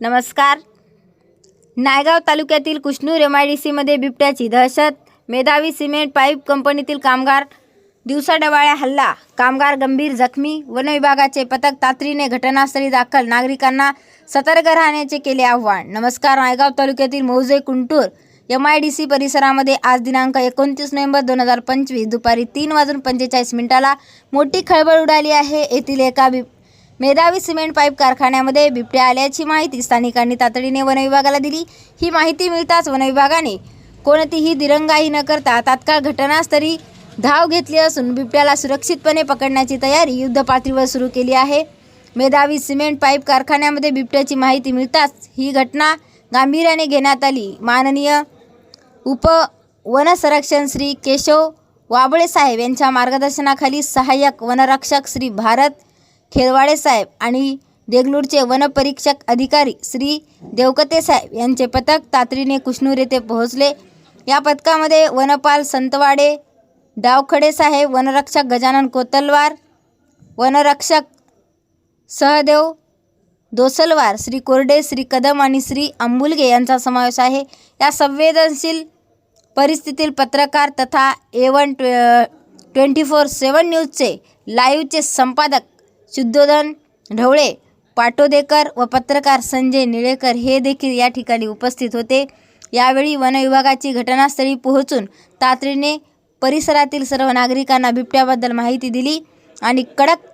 नमस्कार. नायगाव तालुक्यातील कुष्णूर M I D सीमध्ये बिबट्याची दहशत. मेधावी सिमेंट पाईप कंपनीतील कामगार. दिवसाडवाळ्या हल्ला. कामगार गंभीर जखमी. वन विभागाचे पथक तातडीने घटनास्थळी दाखल. नागरिकांना सतर्क राहण्याचे केले आव्हान. नमस्कार नायगाव तालुक्यातील मौजे Kuntur M I D C परिसरामध्ये आज दिनांक एकोणतीस नोव्हेंबर दोन हजार पंचवीस दुपारी तीन वाजून पंचेचाळीस मिनिटाला मोठी खळबळ उडाली आहे. येथील एका बिब मेधावी सिमेंट पाईप कारखान्यामध्ये बिबट्या आल्याची माहिती स्थानिकांनी तातडीने वनविभागाला दिली. ही माहिती मिळताच वनविभागाने कोणतीही दिरंगाई न करता तात्काळ घटनास्थळी धाव घेतली असून बिबट्याला सुरक्षितपणे पकडण्याची तयारी युद्धपातळीवर सुरू केली आहे. मेधावी सिमेंट पाईप कारखान्यामध्ये बिबट्याची माहिती मिळताच ही घटना गांभीर्याने घेण्यात आली. माननीय उप वनसंरक्षण श्री केशव वाबळे साहेब यांच्या मार्गदर्शनाखाली सहाय्यक वनरक्षक श्री भारत खेरवाडे साहेब आणि देगलूरचे वनपरीक्षक अधिकारी श्री देवकते साहेब यांचे पथक तातडीने कुशनूर येथे पोहोचले. या पथकामध्ये वनपाल संतवाडे डावखडे साहेब वनरक्षक गजानन कोतलवार वनरक्षक सहदेव दोसलवार श्री कोरडे श्री कदम आणि श्री अंबुलगे यांचा समावेश आहे. या संवेदनशील परिस्थितीतील पत्रकार तथा A one twenty four seven न्यूजचे लाईव्हचे संपादक शुद्धोधन ढवळे पाटोदेकर व पत्रकार संजय निळेकर हे देखील या ठिकाणी उपस्थित होते. यावेळी वनविभागाची घटनास्थळी पोहोचून तातडीने परिसरातील सर्व नागरिकांना बिबट्याबद्दल माहिती दिली आणि कडक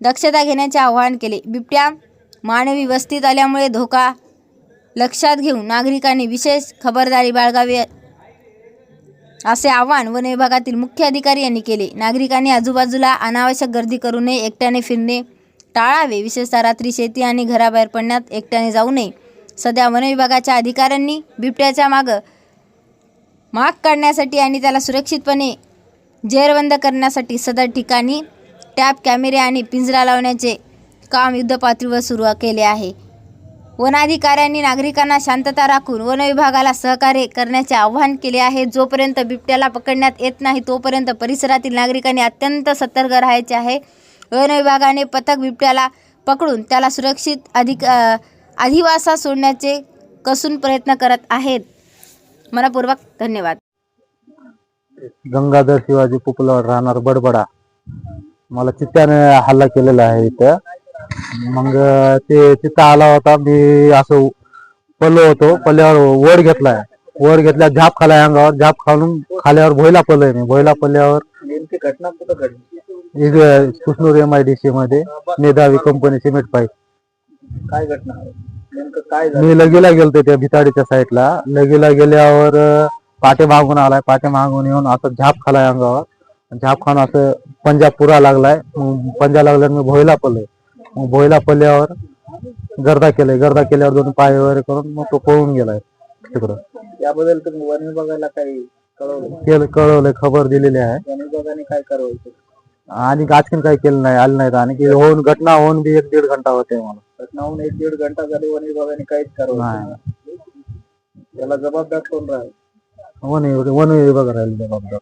दक्षता घेण्याचे आवाहन केले. बिबट्या मानवी वस्तीत आल्यामुळे धोका लक्षात घेऊन नागरिकांनी विशेष खबरदारी बाळगावी असे आवाहन वन विभागातील मुख्य अधिकारी यांनी केले. नागरिकांनी आजूबाजूला अनावश्यक गर्दी करू नये एकट्याने फिरणे टाळावे. विशेषतः रात्री शेती आणि घराबाहेर पडण्यात एकट्याने जाऊ नये. सध्या वन विभागाच्या अधिकाऱ्यांनी बिबट्याच्या मागं माग काढण्यासाठी आणि त्याला सुरक्षितपणे जेरबंद करण्यासाठी सदर ठिकाणी टॅप कॅमेरे आणि पिंजरा लावण्याचे काम युद्धपातळीवर सुरू केले आहे. वनाधिकाऱ्यांनी नागरिकांना शांतता राखून वन विभागाला सहकार्य करण्याचे आवाहन केले आहे. जोपर्यंत बिबट्याला पकडण्यात येत नाही तोपर्यंत परिसरातील नागरिकांनी अत्यंत सतर्क राहायचे आहे. वन विभागाने पथक बिबट्याला पकडून त्याला सुरक्षित अधिक अधिवासा सोडण्याचे कसून प्रयत्न करत आहेत. मनपूर्वक धन्यवाद. गंगाधर शिवाजी पुपलावर राहणार बडबडा. मला चित्त्याने हल्ला केलेला आहे इथं. मग ते तिथं आला होता मी असं पडलो होतो पल्ल्यावर वर घेतलाय. वर घेतल्या झाप खालाय अंगावर झाप खालून खाल्यावर भोयला पडलोय मी. भोयला पडल्यावर नेमकी घटना कुठं घडली? एम आय डी सी मध्ये मेधावी कंपनी सिमेंट पाईप काय घटना? काय मी लगीला गेलतो त्या भिताडीच्या साईडला. लगीला गेल्यावर पाटे मागून आलाय. पाटे मागून येऊन असं झाप खालाय अंगावर. झाप खाऊन असं पंजा पुरा लागलाय पंजा लागल्यावर मी भोयला पडलोय. मग भोयला पडल्यावर गर्दा केलाय. गर्दा केल्यावर दोन पाय वगैरे करून मग तो पळून गेलाय तिकडं. याबद्दल तुम्ही वन विभागाला काही कळवलं? केलं कळवलंय खबर दिलेली आहे. वन विभागाने काय केली आणि आणखीन काही केलं नाही आलं नाही आणि होऊन घटना होऊन बी एक दीड घंटा होते मला घटना होऊन एक दीड घंटा झाली वन विभागाने काहीच नाही. नाही. याला जबाबदार कोण राहील? वन वन विभाग राहिले जबाबदार.